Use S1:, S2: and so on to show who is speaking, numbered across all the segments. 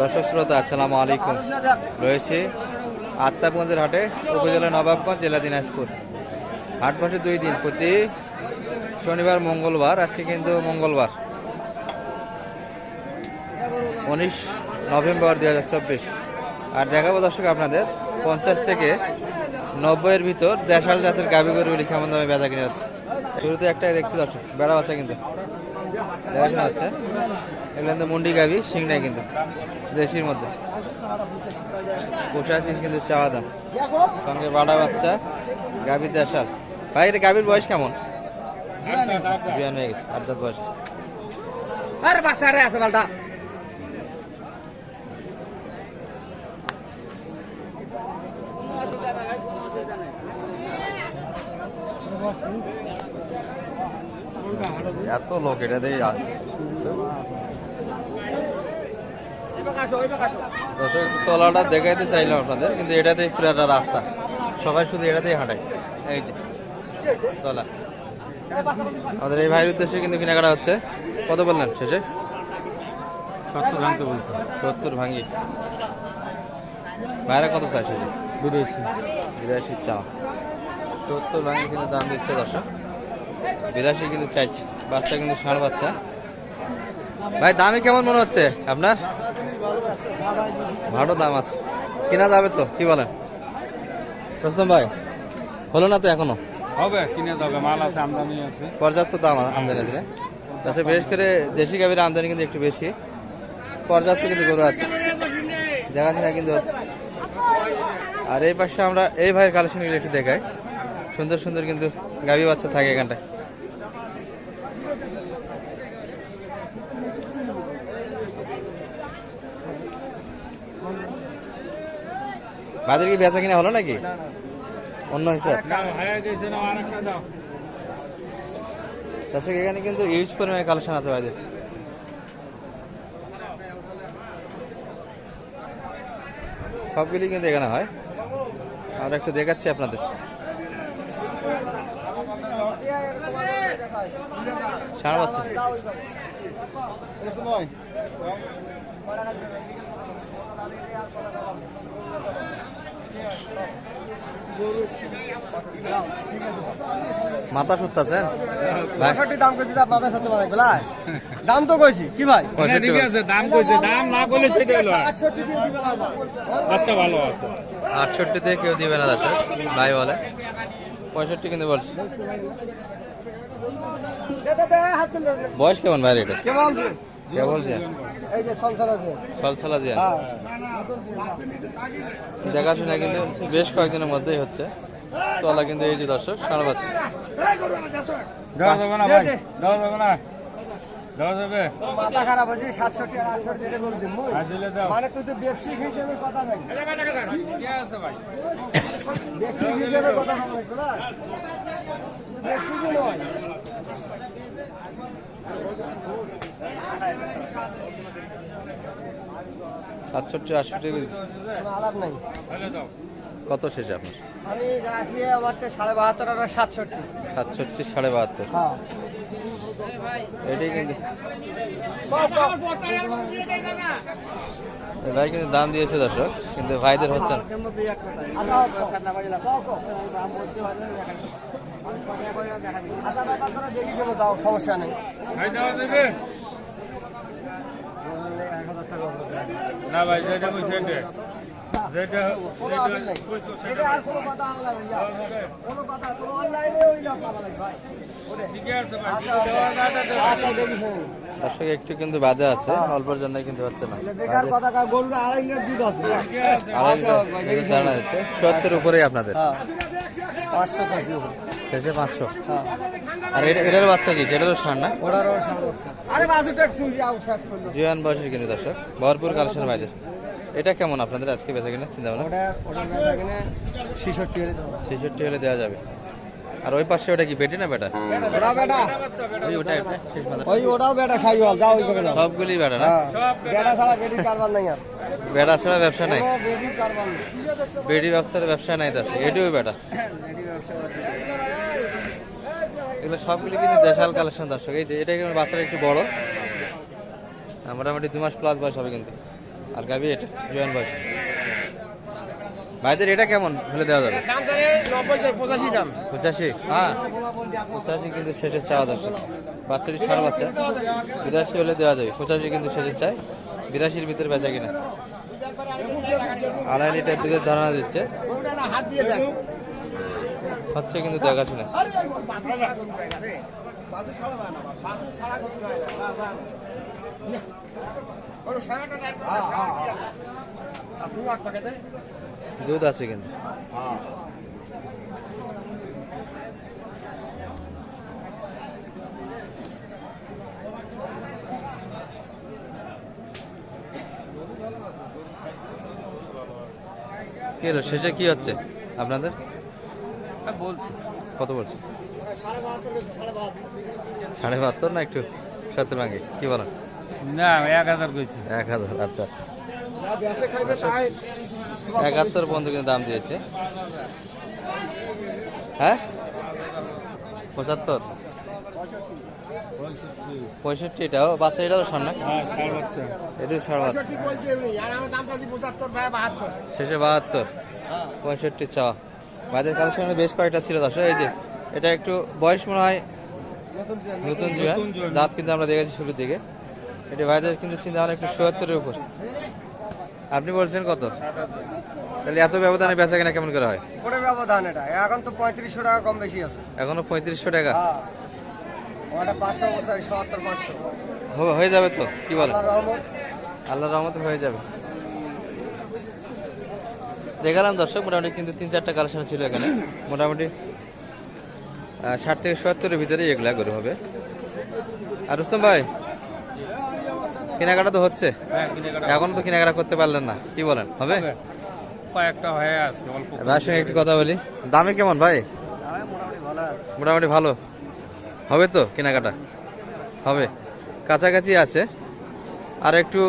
S1: দর্শক শ্রোতা, আসসালামু আলাইকুম। রয়েছে আত্মাগঞ্জের হাটে উপজেলা নবাবগঞ্জ, জেলা দিনাজপুর। হাট বসে দুই দিন, প্রতি শনিবার, মঙ্গলবার, আজকে কিন্তু মঙ্গলবার। উনিশ নভেম্বর দুই হাজার চব্বিশ। আর দেখাবো দর্শক আপনাদের, পঞ্চাশ থেকে নব্বইয়ের ভিতর দেশাল জাতের গাভী গরুগুলি কেমন দামে বেচা কিনে যাচ্ছে শুরুতে একটাই দেখছি দর্শক, বেড়া বাচ্চা কিন্তু। দেখাশোনা হচ্ছে। এগুলো কিন্তু মুন্ডি গাভী সিংড়াই কিন্তু দেশির মধ্যে। চিজ কিন্তু চাওয়া দাম। সঙ্গে বাড়া বাচ্চা গাভীর দেশাল। ভাই এটা গাভীর বয়স কেমন? বিয়ান হয়ে গেছে আট বয়স।
S2: আরে বাচ্চা রে আছে বালটা
S1: এত লোক এটা দিয়ে দর্শক তলাটা দেখাইতে চাইলাম আপনাদের কিন্তু এটাতেই পুরো একটা রাস্তা। সবাই শুধু এটাতেই হাঁটায়। এই যে তলা। আমাদের এই ভাইয়ের উদ্দেশ্যে কিন্তু কেনাকাটা হচ্ছে। কত বললেন শেষে?
S2: সত্তর ভাঙতে বলছে।
S1: সত্তর ভাঙ্গি ভাইরা কত চাই শেষে?
S2: বিদেশি
S1: বিরাশি চাও। সত্তর ভাঙ্গি কিন্তু দাম দিচ্ছে দর্শক। বিরাশি কিন্তু চাইছে। বাচ্চা কিন্তু ষাঁড় বাচ্চা। ভাই দামে কেমন মনে হচ্ছে আপনার? ভালো দাম আছে। কিনা যাবে তো কি বলেন? রোস্তম ভাই হলো না তো এখনও?
S2: হবে কিনে যাবে মাল আছে আমদানি আছে।
S1: পর্যাপ্ত দাম আমদানি আছে। তাছাড়া বিশেষ করে দেশি গাভীর আমদানি কিন্তু একটু বেশি। পর্যাপ্ত কিন্তু গরু আছে। দেখাশোনা কিন্তু হচ্ছে। আর এই পাশে আমরা এই ভাইয়ের কালেকশনগুলো একটু দেখাই। সুন্দর সুন্দর কিন্তু গাভী বাচ্চা থাকে এখানটায়। ভাইদের কি বেচা কিনা হলো নাকি? অন্য হিসাব।
S2: আর
S1: দর্শক এখানে কিন্তু ইউজ পরিমাণে কালেকশন আছে ভাইদের। সবগুলি কিন্তু এখানে হয়। আমরা একটু দেখাচ্ছি আপনাদের। সারা বাচ্চা মাথা সুত্তাছেন
S3: পঁয়ষট্টি দাম কইছি তার বেলায় দাম তো কইছি কি ভাই?
S2: ঠিক আছে দাম কইছে দাম না করলে সেটা হলো
S3: আটষট্টি দিয়ে ভাই।
S2: ভালো আছে।
S1: আটষট্টিতে কেউ দিবে না দর্শক ভাই বলে। পঁয়ষট্টি কিন্তু বলছে। বয়স কেমন ভাই এটা
S3: কে বলছে
S1: কে বলছে
S3: এই যে
S1: সলসলা দিয়ে
S3: হ্যাঁ।
S1: দেখাশোনা কিন্তু বেশ কয়েকজনের মধ্যেই হচ্ছে। তলা কিন্তু এই যে দর্শক সারা পাচ্ছে।
S2: দেওয়া যাবে না ভাই দেওয়া যাবে না। দেওয়া যাবে
S3: মাথা খারাপ হয়েছে সাতষট্টি আর আটষট্টি মানে তুই তো ব্যবসায়িক হিসেবে কথা নাই
S2: কে আছে ভাই?
S3: ব্যবসায়িক হিসেবে কথা হবে না ব্যবসায়িক নয়
S1: সাতষট্টি আটষট্টি
S3: কোনো আলাপ নাই।
S1: কত শেষে আপনার?
S3: আমি রাখি আমারটা সাড়ে বাহাত্তর আর সাতষট্টি।
S1: সাতষট্টি সাড়ে বাহাত্তর।
S3: হ্যাঁ।
S1: এটাই কিন্তু ভাই কিন্তু দাম দিয়েছে দর্শক কিন্তু ভাইদের হচ্ছে না।
S3: সমস্যা নেই
S2: ভাই দেওয়া যাবে না ভাই যেটা যেটা কইছো সেটা।
S3: আর কোনো কথা আমরা ভাইয়া কোনো কথা কোনো অনলাইনে ওই না লাগে ভাই আচ্ছা
S1: দর্শক একটু কিন্তু বাদে আছে অল্পের জন্য কিন্তু হচ্ছে না।
S3: বেকার কথা কা গরুটা আড়াই দুধ আছে।
S2: ঠিক আছে
S3: আচ্ছা
S1: যাচ্ছে সত্তর উপরেই আপনাদের।
S3: হ্যাঁ। পাঁচশো কাছি
S1: শেষে পাঁচশো।
S3: হ্যাঁ।
S1: আর এটা এটার বাচ্চা কি? না?
S3: ওটারও করল।
S1: জুয়ান বয়সের কিন্তু দর্শক। ভরপুর কালেকশন ভাইদের। এটা কেমন আপনাদের আজকে বেচা কিনা? চিন্তা ভাবনা?
S3: ছেষট্টি হলে দেবো
S1: ছেষট্টি হলে দেওয়া যাবে। আর ওই পাশে ওটা কি বেটি না বেটা?
S3: ওটা বেটা।
S1: ওই ওটা একটা, শেষ মাথাটা।
S3: ওই ওটাও বেটা সাইওয়াল যাও ওই করে যাও।
S1: সবগুলি বেটা না?
S3: হ্যাঁ। বেটা ছাড়া বেটির কারবার নাই আর।
S1: বেটা ছাড়া ব্যবসা নাই? বেটি ব্যবসার ব্যবসা নাই দর্শক। এটিও বেটা।
S3: বাদ
S1: এগুলো সবগুলি কিন্তু দেশাল কালেকশন দর্শক। এই যে এটা কিন্তু বাচ্চাটা একটু বড়। মোটামুটি দু মাস প্লাস বয়স হবে কিন্তু। আর গাবি এটা জয়েন বয়স। ভাইদের এটা কেমন ফেলে দেওয়া যাবে?
S3: পঁচাশি দাম।
S1: পঁচাশি? হ্যাঁ। পঁচাশি কিন্তু শেষের চাওয়া দর্শক। বাচ্চাটি সারা বাচ্চা। বিরাশি হলে দেওয়া যাবে। পঁচাশি কিন্তু শেষের চাই। বিরাশির ভিতরে বেচা কিনা। আড়াই লিটার দুধের ধারণা দিচ্ছে।
S3: হাত দিয়ে দেখ
S1: হচ্ছে কিন্তু দেখাশোনা দুধ আছে কিন্তু। কি শেষে কি হচ্ছে আপনাদের?
S2: বলছি।
S1: কত বলছে? সাড়ে বাহাত্তর না একটু? সত্তর ভাঙে। কি বলেন
S2: না এক হাজার কইছি।
S1: এক হাজার আচ্ছা। একাত্তর পর্যন্ত কিন্তু দাম দিয়েছে। হ্যাঁ? পঁচাত্তর? পঁয়ষট্টি এটাও বাচ্চা এটাও সামনে?
S2: হ্যাঁ
S1: এটাও সাড়ে বাহাত্তর। শেষে বাহাত্তর। পঁয়ষট্টি চাওয়া বাজার কালেকশনে বেশ কয়েকটা ছিল দশ এই যে এটা একটু বয়স মনে হয় নতুন জুয়া দাঁত কিন্তু আমরা দেখেছি শুরুর দিকে। এটা ভাইদের কিন্তু চিন্তা ভাবনা একটু চুয়াত্তরের উপর। আপনি বলছেন কত? তাহলে এত ব্যবধানে বেচা কেনা কেমন করে হয়?
S3: ব্যবধান এটা। এখন তো পঁয়ত্রিশশো টাকা কম বেশি আছে।
S1: এখনও পঁয়ত্রিশশো টাকা?
S3: হ্যাঁ। ওটা পাঁচশো বছর পাঁচশো।
S1: হয়ে যাবে তো কি বলে
S3: আল্লাহর রহমত
S1: হয়ে যাবে। দেখালাম দর্শক মোটামুটি কিন্তু তিন চারটা কালেকশন ছিল এখানে। মোটামুটি ষাট থেকে সত্তরের ভিতরে এগুলা গরু হবে। আর রুস্তম ভাই কেনাকাটা তো হচ্ছে। এখন তো কেনাকাটা করতে পারলেন না কি বলেন? হবে?
S2: হবে। কয়েকটা হয়ে আছে অল্প
S1: ভাইয়ের সঙ্গে একটু কথা বলি। দামে কেমন ভাই?
S3: মোটামুটি ভালো আছে।
S1: মোটামুটি ভালো। হবে তো কেনাকাটা? হবে। কাছাকাছি আছে। আর একটু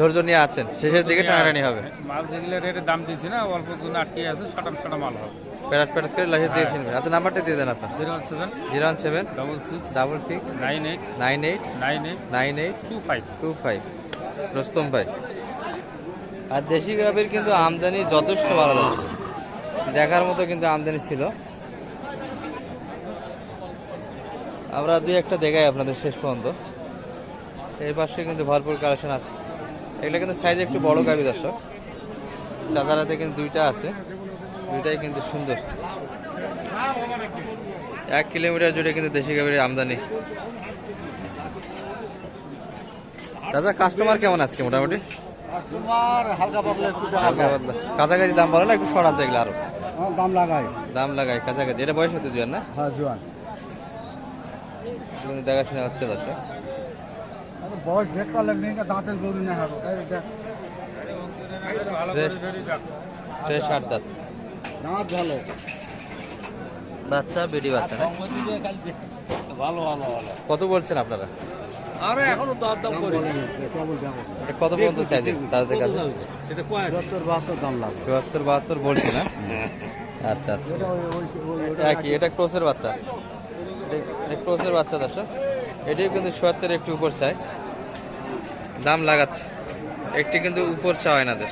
S1: ধৈর্য নিয়ে আছেন শেষের দিকে টানাটানি হবে।
S2: মাল যেগুলো রেটের দাম দিয়েছি না অল্প দিন আটকে আছে সাটাম সাটা মাল হবে।
S1: প্যারাট প্যারাট করে লাশের দিয়ে চিনবেন আচ্ছা নাম্বারটা দিয়ে দেন আপনার।
S2: Zero seven
S1: zero one seven
S2: double six
S1: double six
S2: nine eight
S1: nine eight
S2: nine eight
S1: nine eight
S2: two five
S1: two five Rustam ভাই। আর দেশি গাভীর কিন্তু আমদানি যথেষ্ট ভালো লাগছে। দেখার মতো কিন্তু আমদানি ছিল। আমরা দুই একটা দেখাই আপনাদের শেষ পর্যন্ত। এই পাশে কিন্তু ভরপুর কালেকশন আছে। এগুলো কিন্তু সাইজ একটু বড় গাভী দর্শক। চাচারাতে কিন্তু দুইটা আছে। দুইটাই কিন্তু সুন্দর। এক কিলোমিটার জুড়ে কিন্তু দেশি গাভীর আমদানি। দাদা কাস্টমার কেমন আজকে মোটামুটি। কাছাকাছি দাম বলে না একটু সরান এগুলো আরও।
S3: দাম লাগাই
S1: দাম লাগাই কাছাকাছি। এটা বয়স হতে জুয়ান না?
S3: হ্যাঁ জোয়ান
S1: দেখাশোনা হচ্ছে দর্শক।
S3: বয়স দেখতে পারলে নেই দাঁতের গরু না হবে দেখ।
S1: ফ্রেশ আট দাঁত।
S3: দাঁত ভালো।
S1: বাচ্চা বেডি বাচ্চা
S2: ভালো ভালো ভালো।
S1: কত বলছেন আপনারা?
S2: আরে এখনও দর দাম করি
S1: এটা কত পর্যন্ত চাইছে তাদের কাছে?
S2: সেটা কয়
S3: সত্তর বাহাত্তর দাম লাগবে।
S1: চুয়াত্তর বাহাত্তর বলছে না আচ্ছা আচ্ছা। একই এটা ক্রোসের বাচ্চা। ক্রোসের বাচ্চা দর্শক। এটিও কিন্তু চুয়াত্তর একটু উপর চাই। দাম লাগাচ্ছে। একটি কিন্তু উপর চাওয়া এনাদের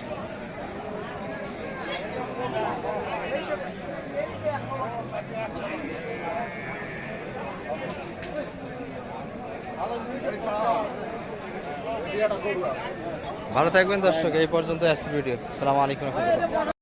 S1: ভালো থাকবেন দর্শক, এই পর্যন্ত আজকে ভিডিও। সালাম আলাইকুম